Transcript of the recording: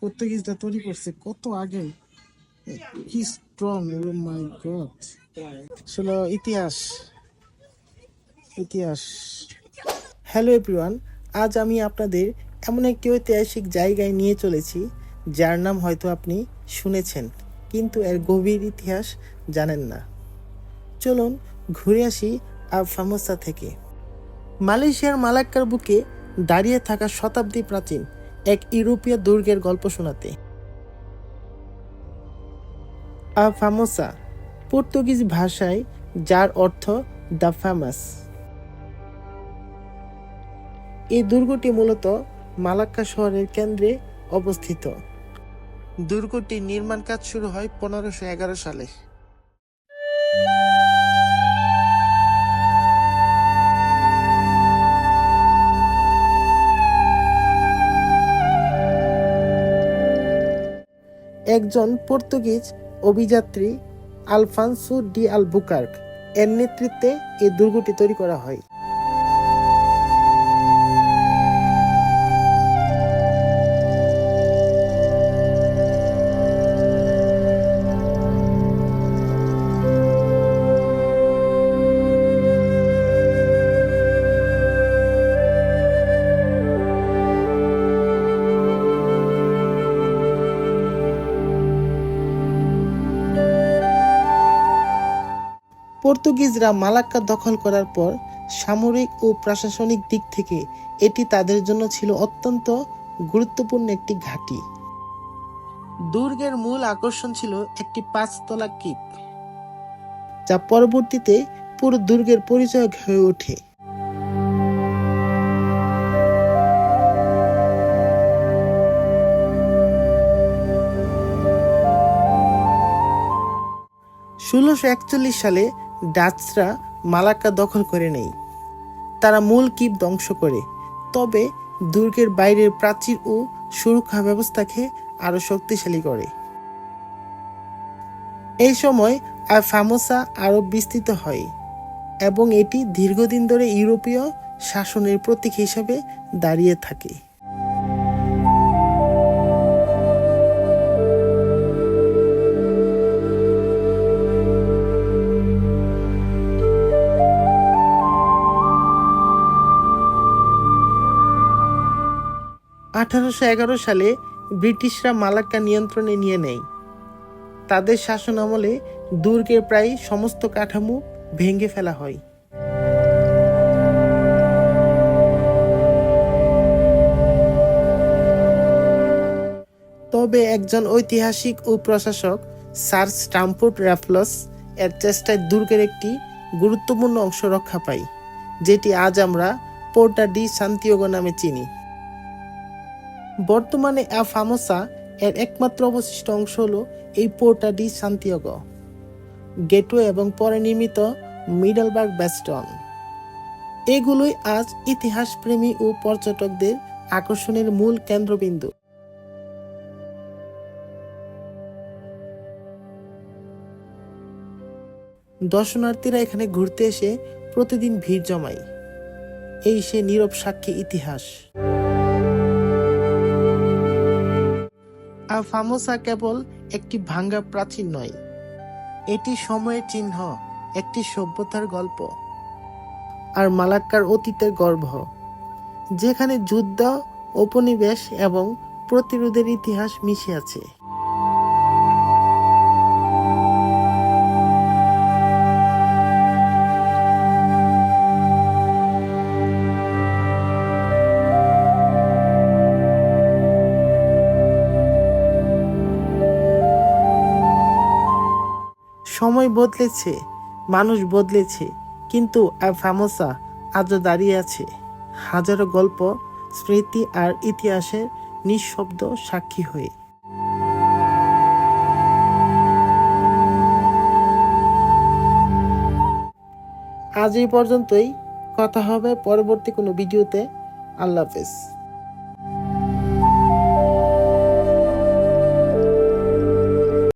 পর্তুগিজরা তৈরি করছে কত আগে? কি স্ট্রং মাই গড আসলে ইতিহাস। ইতিহাস। হ্যালো এভরিওয়ান আজ আমি আপনাদের এমন একটি ঐতিহাসিক জায়গায় নিয়ে চলেছি, যার নাম হয়তো আপনি শুনেছেন, কিন্তু এর গভীর ইতিহাস জানেন না। চলুন ঘুরে আসি আব ফামোসা থেকে। মালয়েশিয়ার মালাক্কার বুকে দাঁড়িয়ে থাকা শতাব্দী প্রাচীন এক ইউরোপীয় দুর্গের গল্প শোনাতে। আ ফামোসা, পর্তুগিজ ভাষায় যার অর্থ দ্য ফেমাস এই দুর্গটি মূলত মালাক্কা শহরের কেন্দ্রে অবস্থিত। দুর্গটির নির্মাণ কাজ শুরু হয় পনেরোশো সালে। একজন পর্তুগিজ অভিযাত্রী আলফানসু ডি আলবুকার্ক। এর নেতৃত্বে এই দুর্গটি তৈরি করা হয়। পর্তুগিজরা মালাক্কা দখল করার পর সামরিক ও প্রশাসনিক দিক থেকে এটি তাদের জন্য ছিল অত্যন্ত গুরুত্বপূর্ণ একটি ঘাঁটি। দুর্গের মূল আকর্ষণ ছিল একটি পাঁচতলা কিপ যা পরবর্তীতে পুরো দুর্গের পরিচয় হয়ে ওঠে। ষোলোশো একচল্লিশ সালে ডাচরা মালাক্কা দখল করে নেয় তারা মূল কিপ ধ্বংস করে। তবে দুর্গের বাইরের প্রাচীর ও সুরক্ষা ব্যবস্থাকে আরও শক্তিশালী করে। এই সময় আর ফামোসা আরও বিস্তৃত হয় এবং এটি দীর্ঘদিন ধরে ইউরোপীয় শাসনের প্রতীক হিসাবে দাঁড়িয়ে থাকে। আঠারোশো এগারো সালে ব্রিটিশরা মালাক্কা নিয়ন্ত্রণে নিয়ে নেয়। তাদের শাসন আমলে দুর্গের প্রায় সমস্ত কাঠামো ভেঙে ফেলা হয়। তবে একজন ঐতিহাসিক ও প্রশাসক, স্যার স্টাম্পোর্ড র্যাফলস এর চেষ্টায় দুর্গের একটি গুরুত্বপূর্ণ অংশ রক্ষা পায়, যেটি আজ আমরা পোর্টা ডি সান্তিয়াগো নামে চিনি। বর্তমানে আ ফামোসা এর একমাত্র অবশিষ্ট অংশ হলো এই পোর্টা ডি সান্তিয়াগো। গেটওয়ে এবং পরে নির্মিত মিডলবার্গ ব্যাস্টন। এগুলোই আজ ইতিহাস প্রেমী ও পর্যটকদের আকর্ষণের মূল কেন্দ্রবিন্দু। দর্শনার্থীরা এখানে ঘুরতে এসে প্রতিদিন ভিড় জমায়। এই সে নীরব সাক্ষী ইতিহাস। আর ফামোসা কেবল একটি ভাঙ্গা প্রাচীন নয়। এটি সময়ের চিহ্ন, একটি সভ্যতার গল্প আর মালাক্কার অতীতের গর্ভ, যেখানে যুদ্ধ, উপনিবেশ এবং প্রতিরোধের ইতিহাস মিশে আছে। সময় বদলেছে, মানুষ বদলেছে, কিন্তু ফামোসা আজও দাঁড়িয়ে আছে। হাজারো গল্প, স্মৃতি আর ইতিহাসের নিঃশব্দ সাক্ষী হয়ে। আজ এই পর্যন্তই। কথা হবে পরবর্তী কোনো ভিডিওতে। আল্লাহ হাফেজ।